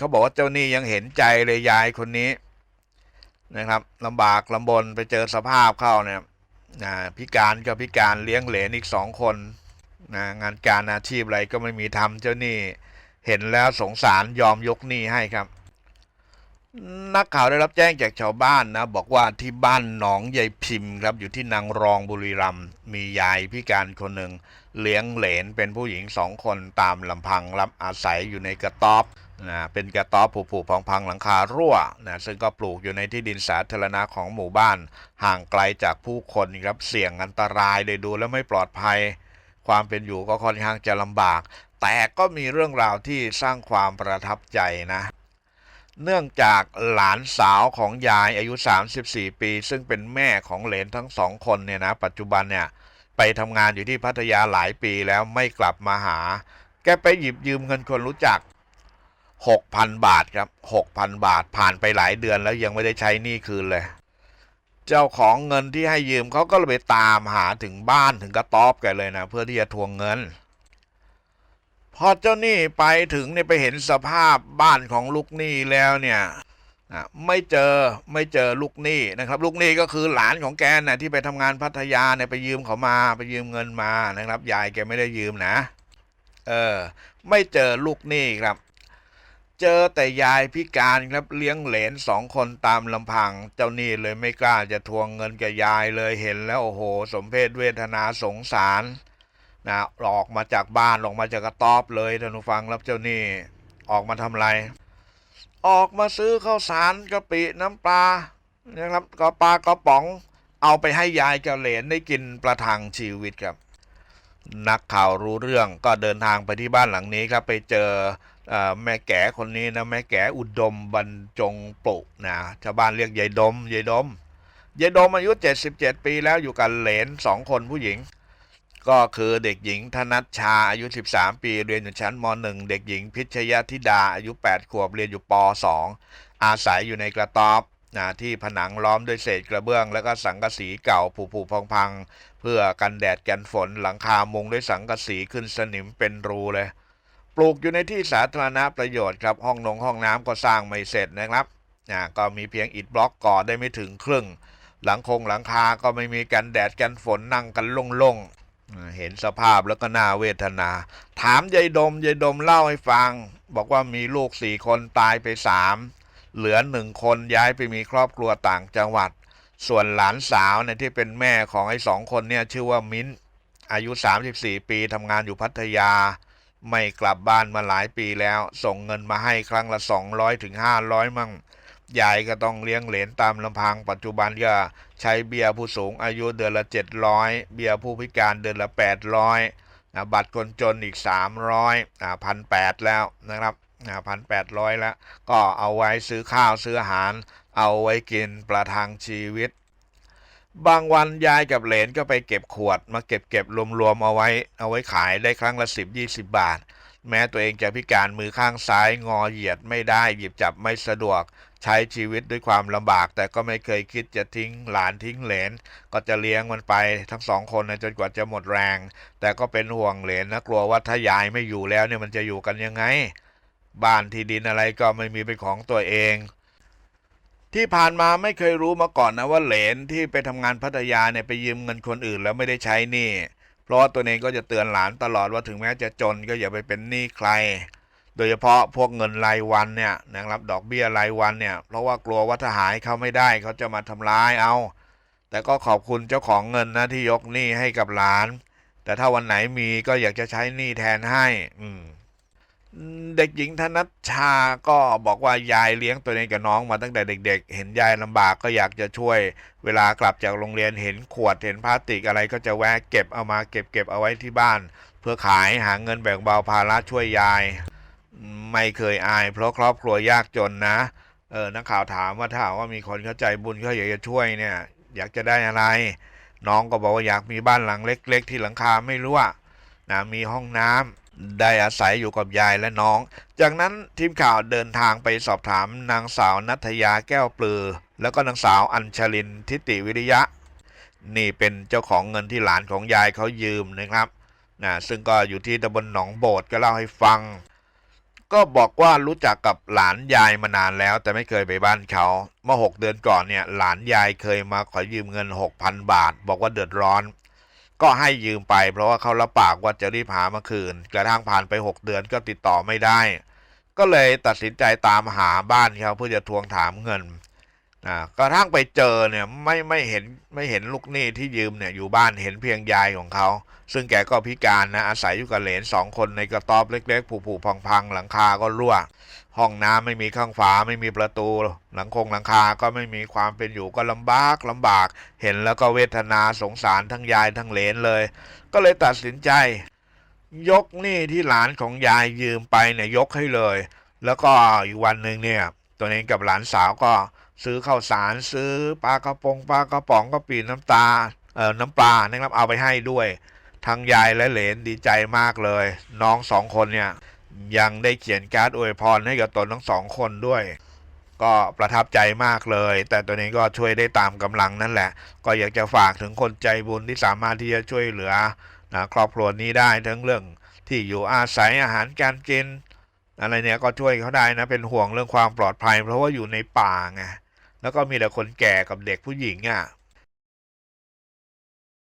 เขาบอกว่าเจ้านี้ยังเห็นใจเลยยายคนนี้นะครับลำบากลำบนไปเจอสภาพเข้าเนี่ยนะพิการก็พิการเลี้ยงเหลนอีกสองคนนะงานการอาชีพอะไรก็ไม่มีทำเจ้านี้เห็นแล้วสงสารยอมยกหนี้ให้ครับ นักข่าวได้รับแจ้งจากชาวบ้านนะ บอกว่าที่บ้านหนองยายพิมพ์ครับ อยู่ที่นางรองบุรีรัมย์มียายพิการคนหนึ่งเลี้ยงเหลนเป็นผู้หญิงสองคนตามลำพังรับอาศัยอยู่ในกระต๊อบ นะเป็นกระต๊อบผุๆพังๆหลังคารั่วนะซึ่งก็ปลูกอยู่ในที่ดินสาธารณะของหมู่บ้าน ห่างไกลจากผู้คนครับเสี่ยงอันตรายเลยดูแล้วไม่ปลอดภัย ความเป็นอยู่ก็ค่อนข้างจะลำบาก แต่ก็มีเรื่องราวที่สร้างความประทับใจนะเนื่องจากหลานสาวของยายอายุ 34 ปี ซึ่งเป็นแม่ของเหลนทั้งสองคนเนี่ยนะปัจจุบันเนี่ยไปทำงานอยู่ที่พัทยาหลายปีแล้วไม่กลับมาหา แกไปหยิบยืมเงินคนรู้จัก 6,000 บาทครับ 6,000 บาทผ่านไปหลายเดือนแล้วยังไม่ได้ใช้หนี้คืนเลย เจ้าของเงินที่ให้ยืมเขาก็เลยไปตามหาถึงบ้านถึงกระต๊อบแกเลยนะ เพื่อที่จะทวงเงิน พอเจ้าหนี้ไปถึงเนี่ยไปเห็นสภาพบ้านของลูกหนี้แล้วเนี่ยอะไม่เจอไม่เจอลูกหนี้นะครับ ลูกหนี้ก็คือหลานของแกน่ะที่ไปทำงานพัทยาเนี่ยไปยืมเขามาไปยืมเงินมานะครับ ยายแกไม่ได้ยืมนะ เออ ไม่เจอลูกหนี้ครับ เจอแต่ยายพิการครับเลี้ยงเหลนสองคนตามลำพัง เจ้าหนี้เลยไม่กล้าจะทวงเงินแกยายเลยเห็นแล้วโอ้โห สมเพศเวทนาสงสารนะออกมาจากบ้านออกมาจากกระต๊อบเลยท่านผู้ฟังรับเจ้าหนี่ออกมาทำอะไร ออกมาซื้อข้าวสารกะปิน้ำปลานะครับก็ปลากระป๋อง เอาไปให้ยายกับเหลนได้กินประทังชีวิตครับ นักข่าวรู้เรื่องก็เดินทางไปที่บ้านหลังนี้ครับไปเจอ แม่แก่คนนี้นะแม่แก่อุดมบรรจงปลุกนะชาวบ้านเรียกยายดมยายดมยายดมอายุ 77 ปีแล้วอยู่กับเหลนสองคนผู้หญิง ก็คือเด็กหญิงธนัชชาอายุ 13 ปีเรียนอยู่ชั้นม .1 เด็กหญิงพิชยธิดาอายุ 8 ขวบเรียนอยู่ป .2 อาศัยอยู่ในกระต๊อบนะที่ผนังล้อมด้วยเศษกระเบื้อง แล้วก็สังกะสีเก่าผุๆพังๆเพื่อกันแดดกันฝนหลังคามุงด้วยสังกะสีขึ้นสนิมเป็นรูเลย ลูกอยู่ในที่สาธารณประโยชน์ครับห้องนงห้องน้ำก็สร้างไม่เสร็จนะครับนะก็มีเพียงอิฐบล็อกก่อได้ไม่ถึงครึ่ง หลังคงหลังคาก็ไม่มีกันแดดกันฝนนั่งกันโล่งๆเห็นสภาพแล้วก็น่าเวทนา ถามยายดมยายดมเล่าให้ฟัง บอกว่ามีลูกสี่คนตายไปสามเหลือหนึ่งคนย้ายไปมีครอบครัวต่างจังหวัด ส่วนหลานสาวเนี่ยที่เป็นแม่ของไอ้สองคนเนี่ยชื่อว่ามิ้นอายุ 34 ปีทำงานอยู่พัทยา ไม่กลับบ้านมาหลายปีแล้ว ส่งเงินมาให้ครั้งละ200ถึง500มั่งยายก็ต้องเลี้ยงเหลนตามลำพังปัจจุบันก็ใช้เบี้ยผู้สูงอายุเดือนละ700เบี้ยผู้พิการเดือนละ800นะบัตรคนจนอีก300อ่าพันแปดแล้วนะครับอ่าพันแปดร้อยแล้ว ก็เอาไว้ซื้อข้าวซื้ออาหาร เอาไว้กินประทังชีวิต บางวันยายกับเหลนก็ไปเก็บขวด มาเก็บเก็บรวมๆเอาไว้ เอาไว้ขายได้ครั้งละ10-20บาท แม้ตัวเองจะพิการมือข้างซ้ายงอเหยียดไม่ได้หยิบจับไม่สะดวก ใช้ชีวิตด้วยความลำบาก แต่ก็ไม่เคยคิดจะทิ้งหลานทิ้งเหลน ก็จะเลี้ยงมันไปทั้งสองคนนะจนกว่าจะหมดแรง แต่ก็เป็นห่วงเหลนนะกลัวว่าถ้ายายไม่อยู่แล้วเนี่ยมันจะอยู่กันยังไง บ้านที่ดินอะไรก็ไม่มีเป็นของตัวเอง ที่ผ่านมาไม่เคยรู้มาก่อนนะว่าเหลนที่ไปทำงานพัทยาเนี่ยไปยืมเงินคนอื่นแล้วไม่ได้ใช้หนี้เพราะว่าตัวเองก็จะเตือนหลานตลอดว่าถึงแม้จะจนก็อย่าไปเป็นหนี้ใคร โดยเฉพาะพวกเงินรายวันเนี่ยนะครับดอกเบี้ยรายวันเนี่ย เพราะว่ากลัวว่าถ้าหายเขาไม่ได้เขาจะมาทำร้ายเอา แต่ก็ขอบคุณเจ้าของเงินนะที่ยกหนี้ให้กับหลาน แต่ถ้าวันไหนมีก็อยากจะใช้หนี้แทนให้ อืม เด็กหญิงธนัชชาก็บอกว่ายายเลี้ยงตัวเองกับน้องมาตั้งแต่เด็ก ๆ เห็นยายลำบากก็อยากจะช่วย เวลากลับจากโรงเรียนเห็นขวดเห็นพลาสติกอะไรก็จะแวะเก็บเอามาเก็บเก็บเอาไว้ที่บ้าน เพื่อขายหาเงินแบ่งเบาภาระช่วยยาย ไม่เคยอาย เพราะครอบครัวยากจนนะเออนักข่าวถามว่าถ้าว่ามีคนเข้าใจบุญเขาอยากจะช่วยเนี่ย อยากจะได้อะไร น้องก็บอกว่าอยากมีบ้านหลังเล็ก ๆ ที่หลังคาไม่รั่วนะมีห้องน้ำ ได้อาศัยอยู่กับยายและน้อง จากนั้นทีมข่าวเดินทางไปสอบถามนางสาวนัทยาแก้วปลือ แล้วก็นางสาวอัญชลินทิติวิริยะ นี่เป็นเจ้าของเงินที่หลานของยายเขายืมนะครับนะซึ่งก็อยู่ที่ตำบลหนองโบดก็เล่าให้ฟัง ก็บอกว่ารู้จักกับหลานยายมานานแล้ว แต่ไม่เคยไปบ้านเขาเมื่อหกเดือนก่อนเนี่ยหลานยายเคยมาขอยืมเงินหกพันบาท บอกว่าเดือดร้อน ก็ให้ยืมไป เพราะว่าเขารับปากว่าจะรีบหามาคืน กระทั่งผ่านไปหกเดือนก็ติดต่อไม่ได้ ก็เลยตัดสินใจตามหาบ้านเขาเพื่อจะทวงถามเงินนะกระทั่งไปเจอเนี่ยไม่ไม่เห็นไม่เห็นลูกหนี้ที่ยืมเนี่ยอยู่บ้านเห็นเพียงยายของเขา ซึ่งแกก็พิการนะอาศัยอยู่กับเหลนสองคนในกระต๊อบเล็กๆผุๆพังๆ หลังคาก็รั่ว ห้องน้ำไม่มีข้างฝาไม่มีประตู หลังคงหลังคาก็ไม่มีความเป็นอยู่ก็ลำบากลำบาก เห็นแล้วก็เวทนาสงสารทั้งยายทั้งเหลนเลย ก็เลยตัดสินใจ ยกหนี้ที่หลานของยายยืมไปเนี่ยยกให้เลย แล้วก็อีกวันหนึ่งเนี่ยตัวเองกับหลานสาวก็ซื้อข้าวสารซื้อปลากระปงปลากระป๋องก็ปีน้ำตาเอ่อน้ำปลานะครับเอาไปให้ด้วยทั้งยายและเหลนดีใจมากเลย น้องสองคนเนี่ย ยังได้เขียนการ์ดอวยพรให้กับตนทั้งสองคนด้วย ก็ประทับใจมากเลย แต่ตัวเองก็ช่วยได้ตามกำลังนั่นแหละ ก็อยากจะฝากถึงคนใจบุญที่สามารถที่จะช่วยเหลือนะครอบครัวนี้ได้ทั้งเรื่องที่อยู่อาศัยอาหารการกิน อะไรเนี่ยก็ช่วยเขาได้นะเป็นห่วงเรื่องความปลอดภัย เพราะว่าอยู่ในป่าไงแล้วก็มีแต่คนแก่กับเด็กผู้หญิงอะ